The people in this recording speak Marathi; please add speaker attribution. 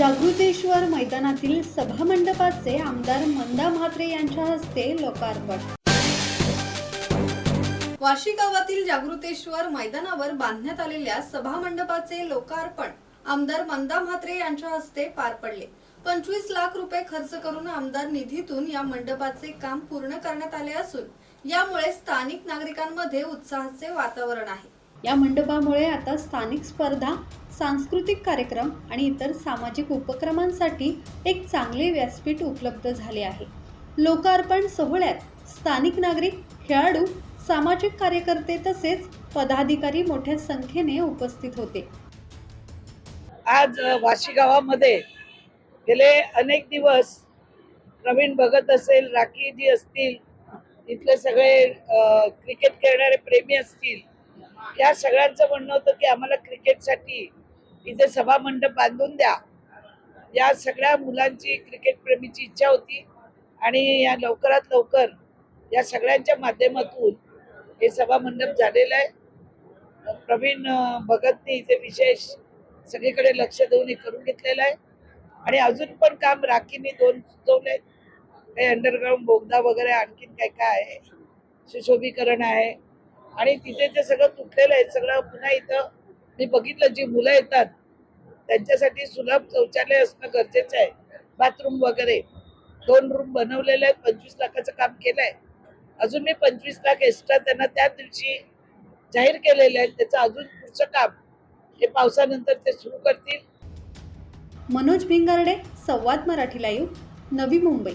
Speaker 1: जागृतेश्वर मैदानातील सभामंडपाचे आमदार मंदा म्हात्रे यांच्या हस्ते लोकार्पण. वाशी गावातील जागृतेश्वर मैदानावर बांधण्यात आलेल्या सभामंडपाचे लोकार्पण आमदार मंदा म्हात्रे यांच्या हस्ते पार पडले. पंचवीस लाख रुपये खर्च करून आमदार निधीतून या मंडपाचे काम पूर्ण करण्यात आले असून यामुळे स्थानिक नागरिकांमध्ये उत्साहाचे वातावरण आहे. या मंडपामुळे आता स्थानिक स्पर्धा सांस्कृतिक कार्यक्रम आणि इतर सामाजिक उपक्रमांसाठी एक चांगले व्यासपीठ उपलब्ध झाले आहे. लोकार्पण सोहळ्यात स्थानिक नागरिक खेळाडू सामाजिक कार्यकर्ते तसेच पदाधिकारी मोठ्या संख्येने उपस्थित होते.
Speaker 2: आज वाशी गावामध्ये गेले अनेक दिवस प्रवीण भगत असेल राखीजी असतील इथले सगळे क्रिकेट खेळणारे प्रेमी असतील या सगळ्यांचं म्हणणं होतं की आम्हाला क्रिकेटसाठी इथे सभामंडप बांधून द्या. या सगळ्या मुलांची क्रिकेट प्रेमीची इच्छा होती आणि या लवकरात लवकर या सगळ्यांच्या माध्यमातून हे सभामंडप झालेलं आहे. प्रवीण भगतने भगतनी इथे विशेष सगळीकडे लक्ष देऊन हे करून घेतलेलं आहे. आणि अजून पण काम राखीने दोन सुचवले काही अंडरग्राऊंड बोगदा वगैरे आणखीन काय काय आहे? सुशोभीकरण आहे. आणि तिथे जे सगळं तुटलेलं आहे सगळं पुन्हा इथं मी बघितलं जी मुलं येतात त्यांच्यासाठी सुलभ शौचालय असणं गरजेचं आहे. बाथरूम वगैरे. दोन रूम बनवलेले आहेत पंचवीस लाखाचं काम केलंय. अजून मी पंचवीस लाख एक्स्ट्रा त्यांना त्या दिवशी जाहीर केलेले आहेत त्याचं अजून पुढचं काम हे पावसानंतर ते सुरू करतील.
Speaker 1: मनोज भिंगारडे संवाद मराठी लाईव्ह नवी मुंबई.